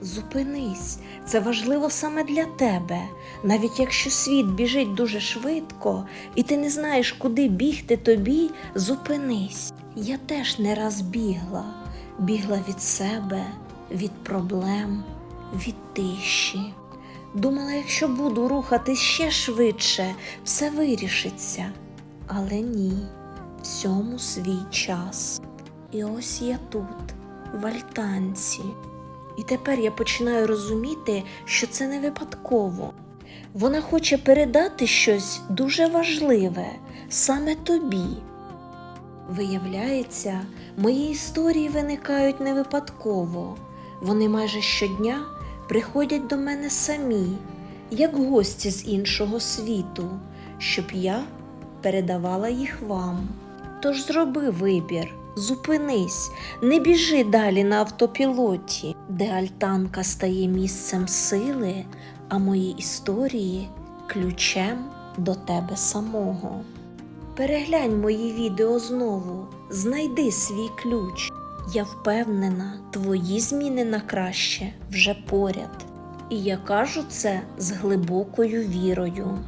Зупинись, це важливо саме для тебе. Навіть якщо світ біжить дуже швидко, і ти не знаєш, куди бігти тобі, зупинись. Я теж не раз бігла, бігла від себе, від проблем, від тиші. Думала, якщо буду рухатись ще швидше, все вирішиться. Але ні, всьому свій час. І ось я тут, в альтанці. І тепер я починаю розуміти, що це не випадково. Вона хоче передати щось дуже важливе саме тобі. Виявляється, мої історії виникають не випадково. Вони майже щодня приходять до мене самі, як гості з іншого світу, щоб я передавала їх вам. Тож зроби вибір, зупинись, не біжи далі на автопілоті, де альтанка стає місцем сили, а мої історії ключем до тебе самого. Переглянь мої відео знову, знайди свій ключ. Я впевнена, твої зміни на краще вже поряд. І я кажу це з глибокою вірою.